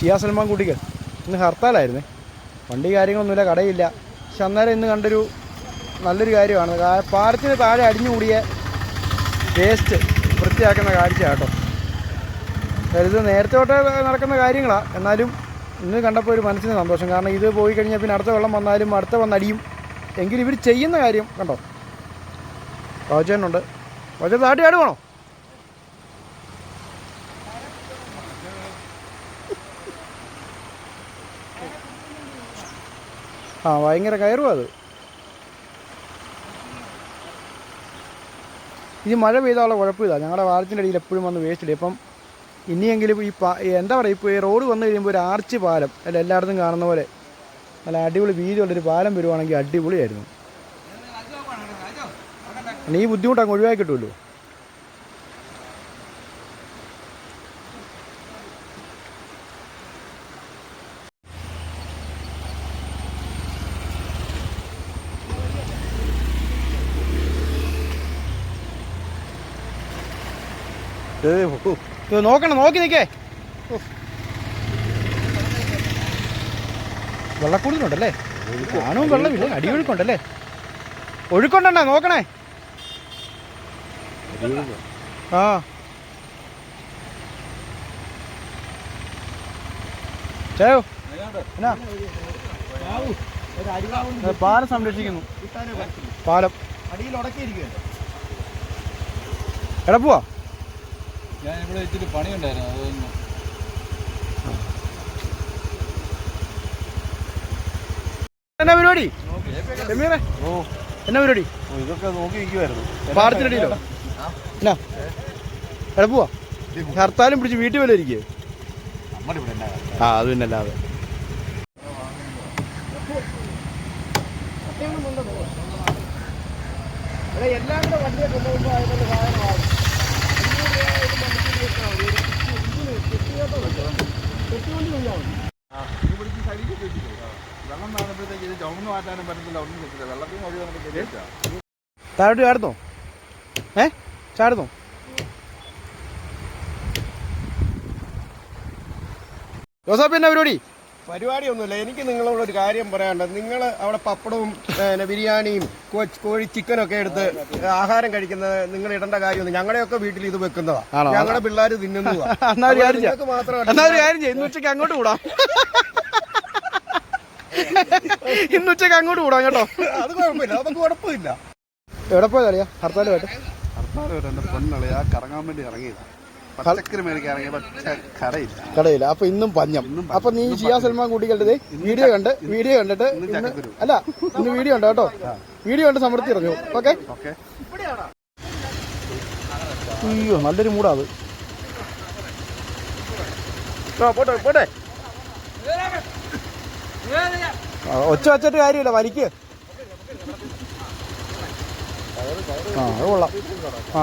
ഷിയാ സൽമാൻ കുട്ടികൾ ഇന്ന് ഹർത്താലായിരുന്നേ. വണ്ടി കാര്യങ്ങളൊന്നുമില്ല കടയില്ല. പക്ഷെ അന്നേരം ഇന്ന് കണ്ടൊരു നല്ലൊരു കാര്യമാണ്. പാലത്തിന് താഴെ അടിഞ്ഞുകൂടിയ വേസ്റ്റ് വൃത്തിയാക്കുന്ന കാഴ്ച കേട്ടോ ഇത് നേരത്തെ നടക്കുന്ന കാര്യങ്ങളാണ് എന്നാലും ഇന്ന് കണ്ടപ്പോൾ ഒരു മനസ്സിന് സന്തോഷം. കാരണം ഇത് പോയി കഴിഞ്ഞാൽ പിന്നെ അടുത്ത വെള്ളം വന്നാലും അടുത്ത വന്നടിയും. എങ്കിലും ഇവർ ചെയ്യുന്ന കാര്യം കണ്ടോ? പ്രവചനുണ്ട് പ്രവചന താട്ടി ആടുവാണോ ആ ഭയങ്കര കയറും അത്. ഈ മഴ പെയ്താലുള്ള കുഴപ്പമില്ല. ഞങ്ങളുടെ വാരത്തിന്റെ അടിയിൽ എപ്പോഴും വന്ന് വേസ്റ്റ് ഇടും. ഇപ്പം ഇനിയെങ്കിലും ഈ പാ എന്താ പറയുക ഇപ്പോൾ ഈ റോഡ് വന്നു കഴിയുമ്പോൾ ഒരു ആർച്ച് പാലം അല്ല എല്ലായിടത്തും കാണുന്ന പോലെ നല്ല അടിപൊളി വീതിയുള്ളൊരു പാലം വരുവാണെങ്കിൽ അടിപൊളിയായിരുന്നു. നീ ബുദ്ധിമുട്ട് ഒഴിവാക്കി നോക്കണം നോക്കി നിൽക്കേ. വെള്ളക്കൂടുതലുണ്ടല്ലേ ആണും വെള്ളമില്ല? അടിയൊഴുക്കുണ്ടല്ലേ? ഒഴുക്കുണ്ടണ്ണ നോക്കണേ. ആ. ചേയോ? എന്നാ? പാലം സംരക്ഷിക്കുന്നു. പാലം. എടാ പോവാ. ഞാൻ ഇവിടെ ഇച്ചിരി പണിയുണ്ടായിരുന്നു അതൊന്ന്. എന്നാ പരിപാടി? ഷമീറെ ഓ. എന്നാ പരിപാടി? ഇതൊക്കെ നോക്കി നിൽക്കുമായിരുന്നു പാടത്തിനടിയിലോ? എന്നാ? എട പോവാ. ഹർത്താലും പിടിച്ച് വീട്ടിൽ വല്ല ഇരിക്കേ. നമ്മുടെ ഇവിടെ എന്നാ ആ അത് പിന്നെ അല്ലാതെ. എല്ലാം കൂടെ വണ്ടിയെ കൊണ്ടുപോകുമ്പോൾ അതിനുള്ള സാധനമാകും താഴോട്ട് ചാടുന്നോ? ഏ? ചാടുന്നോ? ജോസഫ് എന്നാ പരിപാടി? പരിപാടിയൊന്നുമില്ല. എനിക്ക് നിങ്ങളോട് ഒരു കാര്യം പറയാനുണ്ട്. നിങ്ങൾ അവിടെ പപ്പടവും പിന്നെ ബിരിയാണിയും കോഴി ചിക്കനൊക്കെ എടുത്ത് ആഹാരം കഴിക്കുന്നത് നിങ്ങൾ ഇടേണ്ട കാര്യമൊന്നും ഞങ്ങളുടെയൊക്കെ വീട്ടിൽ ഇത് വെക്കുന്നതാണ് ഞങ്ങളുടെ പിള്ളേർ തിന്നുന്നതാ. എന്നാ ഒരു കാര്യം ചെയ്യാം. നിങ്ങൾക്ക് മാത്രമല്ല ഇന്ന് ഉച്ചയ്ക്ക് അങ്ങോട്ട് കൂടാ. ഇന്ന് ഉച്ചയ്ക്ക് അങ്ങോട്ട് കൂടാം കേട്ടോ. അത് കുഴപ്പമില്ല. അതൊക്കെ കുഴപ്പമില്ല എവിടെ പോയതറിയാ ഹർത്താലുമായിട്ട്? ഹർത്താൽ വരെ എന്റെ ആ കറങ്ങാൻ വേണ്ടി ഇറങ്ങിയതാ. പച്ചക്കറി കടയില്ല. കടയില്ല. അപ്പൊ ഇന്നും പഞ്ഞം. അപ്പൊ നീ ഷിയാ സൽമാൻ കൂട്ടിക്കട്ടത് വീഡിയോ കണ്ട് വീഡിയോ കണ്ടിട്ട് ഇന്ന് അല്ല ഇന്ന് വീഡിയോ ഉണ്ട് കേട്ടോ. വീഡിയോ കണ്ട് സമൃദ്ധി ഇറങ്ങു ഓക്കെ? അയ്യോ നല്ലൊരു മൂടാ അത്. പോട്ടെ പോട്ടെ. ഒച്ച വച്ചിട്ട് കാര്യമില്ല വലിക്ക്. ആ അത് കൊള്ളാം. ആ.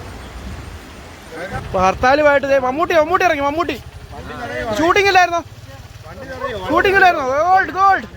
ഹർത്താലുമായിട്ട് മമ്മൂട്ടി മമ്മൂട്ടി ഇറങ്ങി മമ്മൂട്ടി. ഷൂട്ടിംഗ് ഇല്ലായിരുന്നോ? ഷൂട്ടിംഗ് ഇല്ലായിരുന്നോ? Gold gold